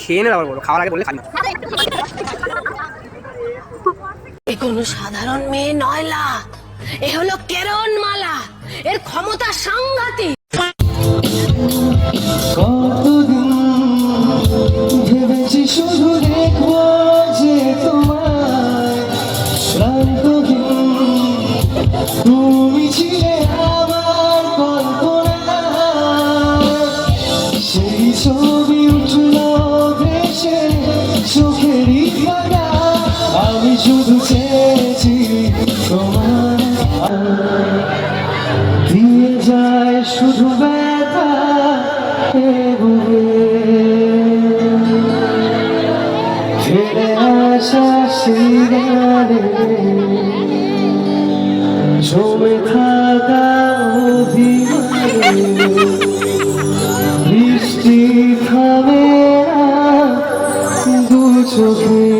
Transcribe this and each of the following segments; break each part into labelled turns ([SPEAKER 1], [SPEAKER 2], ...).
[SPEAKER 1] খেয়ে নে আবার বলো খাওয়ার আগে বললে না।
[SPEAKER 2] এ কোনো সাধারণ মেয়ে নয় লা। এ হলো কেরন মালা এর ক্ষমতা সাংঘাতিক।
[SPEAKER 3] ভেবেছি শুধু দেখব যে তোমায়। তুমি ছিলে দিয়ে যায় শুধু ব্যথা। ফিরে আসা গানে জমে থাকা বৃষ্টি থামে দু চোখে।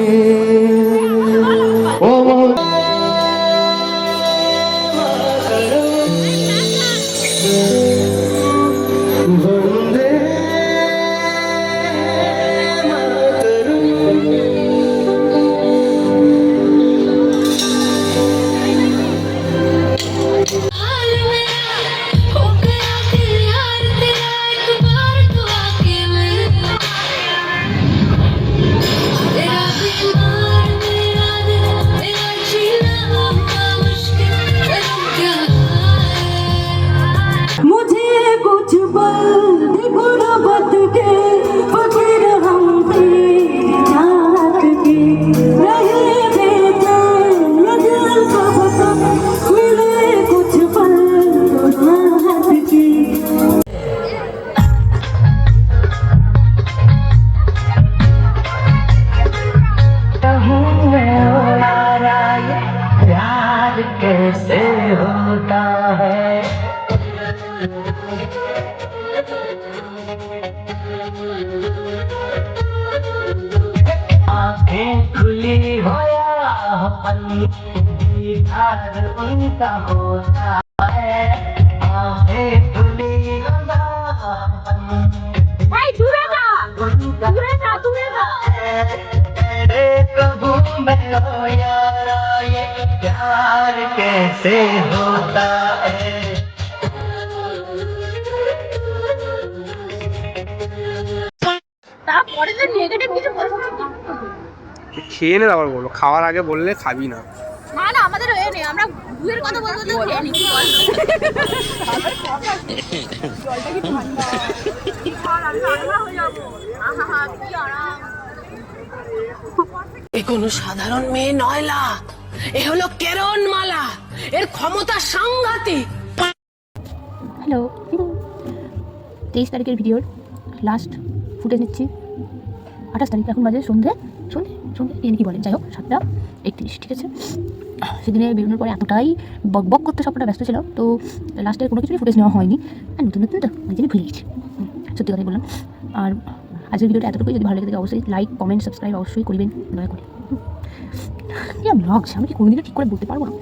[SPEAKER 3] प्यार कैसे होता है? आँखें खुली हो या दीदार उनका होता है। आँखें खुली हो उनका होता है। तेरे कबू में यारा ये प्यार कैसे होता है
[SPEAKER 1] খেয়ে নে আবার বলো খাওয়ার আগে বললে খাবি না
[SPEAKER 4] না না আমাদের এ নেই আমরা দুয়ের কথা বলতে বলতে খেয়ে নিই জলটা কি ঠান্ডা আর আমি ঠান্ডা হয়ে যাবো আহা হা কি আরাম
[SPEAKER 2] এ কোনো সাধারণ মেয়ে নয় লা এ হলো কেরন মালা এর ক্ষমতা সাংঘাতিক।
[SPEAKER 5] হ্যালো তেইশ তারিখের ভিডিওর লাস্ট ফুটেজ নিচ্ছি। আঠাশ তারিখ, এখন বাজে সন্ধে সন্ধে সন্ধে এনে কি বলেন যাই হোক, সাতটা একত্রিশ, ঠিক আছে? সেদিনে বেরোনোর পরে এতটাই বক বক করতে সবটা ব্যস্ত ছিল, তো লাস্টের কোনো কিছুই ফুটেজ নেওয়া হয়নি। আর নতুন নতুন তো আমি জানি ভুলে গেছি। সত্যি কথাই বললাম। আর আজকের ভিডিওটা এতটুকুই। যদি ভালো লেগে থাকে, অবশ্যই লাইক কমেন্ট সাবস্ক্রাইব অবশ্যই করবেন। দয়া করে। ব্লগস আমি কি কোনোদিনও ঠিক করে বলতে পারব না?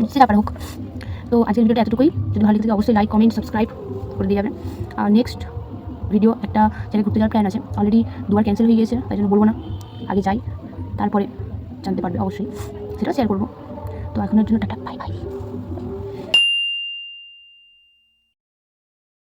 [SPEAKER 5] বুঝতে ব্যাপার হোক। তো আজকের ভিডিওটা এতটুকুই। যদি ভালো লাগে অবশ্যই লাইক কমেন্ট সাবস্ক্রাইব করে দিয়ে যাবেন। আর নেক্সট ভিডিও একটা জায়গায় ঘুরতে যাওয়ার প্ল্যান আছে। অলরেডি দুবার ক্যান্সেল হয়ে গিয়েছে, তাই জন্য বলব না। আগে যাই, তারপরে জানতে পারবে অবশ্যই। সেটা শেয়ার করব। তো এখনের জন্য টাটা